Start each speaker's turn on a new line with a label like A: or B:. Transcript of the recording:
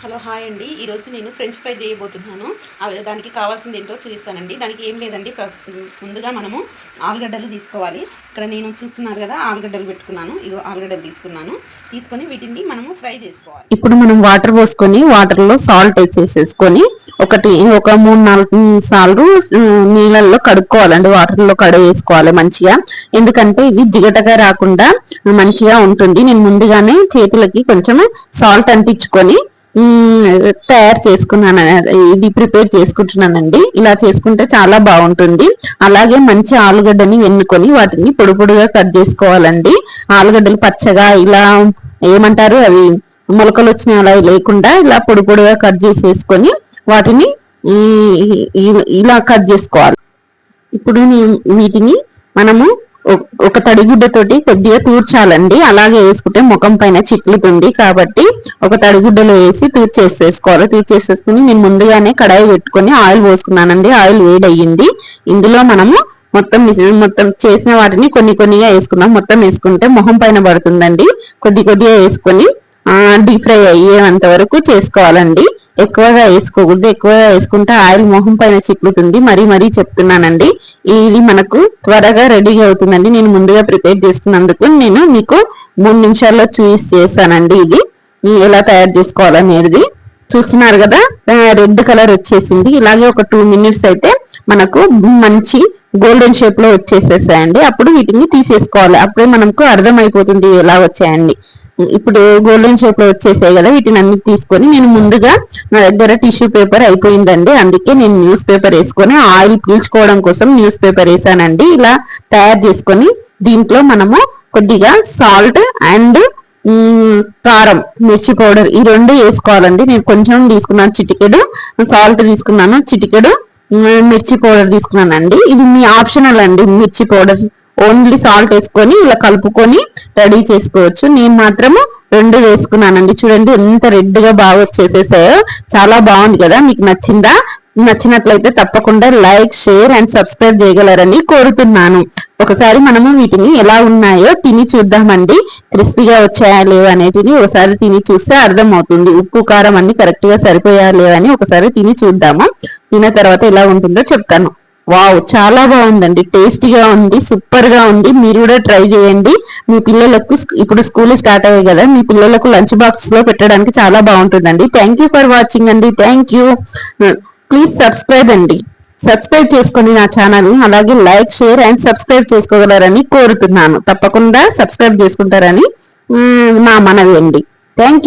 A: Hello hi అండి. ఈరోజు నేను ఫ్రెంచ్ ఫ్రై చేయబోతున్నాను. దానికి కావాల్సింది ఏంటో చూపిస్తానండి. దానికి ఏం లేదండి. ముందుగా మనము ఆలుగడ్డలు తీసుకోవాలి. ఇక్కడ నేను చూస్తున్నారు కదా ఆలుగడ్డలు పెట్టుకున్నాను. ఇగో ఆలుగడ్డలు తీసుకున్నాను. తీసుకొని వీటిని మనము ఫ్రై చేసుకోవాలి.
B: ఇప్పుడు మనం వాటర్ పోసుకొని వాటర్లో సాల్ట్ వేసేసేసుకొని ఒకటి ఒక మూడు నాలుగు సార్లు నీళ్ళల్లో కడుక్కోవాలండి. వాటర్లో కడిగేసుకోవాలి మంచిగా. ఎందుకంటే ఇది జిగటగా రాకుండా మంచిగా ఉంటుంది. నేను ముందుగానే చేతులకి కొంచెం సాల్ట్ అంటించుకొని తయారు చేసుకున్నాను ఇది ప్రిపేర్ చేసుకుంటున్నానండి. ఇలా చేసుకుంటే చాలా బాగుంటుంది. అలాగే మంచి ఆలుగడ్డని వెన్నుకొని వాటిని పొడి పొడిగా కట్ చేసుకోవాలండి. ఆలుగడ్డలు పచ్చగా ఇలా ఏమంటారు అవి మొలకలు వచ్చినాయి అలా లేకుండా ఇలా పొడి పొడిగా కట్ చేసేసుకొని వాటిని ఇలా కట్ చేసుకోవాలి. ఇప్పుడు వీటిని మనము ఒక తడిగుడ్డతోటి కొద్దిగా తూర్చాలండి. అలాగే వేసుకుంటే ముఖం పైన చిట్లుతుంది కాబట్టి ఒక తడిగుడ్డలో వేసి తూర్చేసేసుకోవాలి. తూర్చేసేసుకుని నేను ముందుగానే కడాయి పెట్టుకొని ఆయిల్ పోసుకున్నానండి. ఆయిల్ వేడయ్యింది. ఇందులో మనము మొత్తం మొత్తం చేసిన వాటిని కొన్ని కొన్నిగా వేసుకున్నాం మొత్తం వేసుకుంటే మొహం పైన పడుతుందండి. కొద్ది కొద్దిగా వేసుకొని డీప్ ఫ్రై అయ్యేంత వరకు చేసుకోవాలండి. ఎక్కువగా వేసుకోకూడదు. ఎక్కువగా వేసుకుంటే ఆయిల్ మొహం పైన చిక్కుతుంది. మరీ మరీ చెప్తున్నానండి. ఇది మనకు త్వరగా రెడీగా అవుతుందండి. నేను ముందుగా ప్రిపేర్ చేసుకున్నందుకు నేను మీకు మూడు నిమిషాల్లో చూసి చేస్తానండి ఇది. ఎలా తయారు చేసుకోవాలనేది చూస్తున్నారు కదా? రెడ్ కలర్ వచ్చేసింది. ఇలాగే ఒక టూ మినిట్స్ అయితే మనకు మంచి గోల్డెన్ షేప్లో వచ్చేసేసాయండి. అప్పుడు వీటిని తీసేసుకోవాలి. అప్పుడే మనకు అర్థమైపోతుంది ఎలా వచ్చాయండి. ఇప్పుడు గోల్డెన్ షేప్లో వచ్చేసాయి కదా వీటిని అన్ని తీసుకొని నేను ముందుగా నా దగ్గర టిష్యూ పేపర్ అయిపోయిందండి. అందుకే నేను న్యూస్ పేపర్ వేసుకొని ఆయిల్ పీల్చుకోవడం కోసం న్యూస్ పేపర్ వేసానండి. ఇలా తయారు చేసుకొని దీంట్లో మనము కొద్దిగా సాల్ట్ అండ్ కారం మిర్చి పౌడర్ ఈ రెండు వేసుకోవాలండి. నేను కొంచెం తీసుకున్నాను చిటికెడు సాల్ట్ తీసుకున్నాను చిటికెడు మిర్చి పౌడర్ తీసుకున్నానండి. ఇది మీ ఆప్షనల్ అండి మిర్చి పౌడర్. ఓన్లీ సాల్ట్ వేసుకొని ఇలా కలుపుకొని రెడీ చేసుకోవచ్చు. నేను మాత్రము రెండు వేసుకున్నానండి. చూడండి ఎంత రెడ్గా బాగా వచ్చేసేసాయో. చాలా బాగుంది కదా. మీకు నచ్చిందా? నచ్చినట్లయితే తప్పకుండా లైక్ షేర్ అండ్ సబ్స్క్రైబ్ చేయగలరని కోరుతున్నాను. ఒకసారి మనము వీటిని ఎలా ఉన్నాయో తిని చూద్దామండి. క్రిస్పీగా వచ్చాయా లేవా అనేది ఒకసారి తిని చూస్తే అర్థమవుతుంది. ఉప్పు కారం అన్ని కరెక్ట్గా సరిపోయా లేవని ఒకసారి తిని చూద్దాము. తిన్న తర్వాత ఎలా ఉంటుందో చెప్తాను. వావ్ చాలా బాగుందండి. టేస్టీగా ఉంది సూపర్గా ఉంది. మీరు కూడా ట్రై చేయండి. మీ పిల్లలకు ఇప్పుడు స్కూల్ స్టార్ట్ అయ్యాయి కదా మీ పిల్లలకు లంచ్ బాక్స్లో పెట్టడానికి చాలా బాగుంటుందండి. థ్యాంక్ యూ ఫర్ వాచింగ్ అండి. థ్యాంక్ యూ ప్లీజ్ సబ్స్క్రైబ్ అండి. సబ్స్క్రైబ్ చేసుకోండి నా ఛానల్ అలాగే లైక్ షేర్ అండ్ సబ్స్క్రైబ్ చేసుకోగలరని కోరుతున్నాను. తప్పకుండా సబ్స్క్రైబ్ చేసుకుంటారని hmm, నా మనవి అండి. Thank you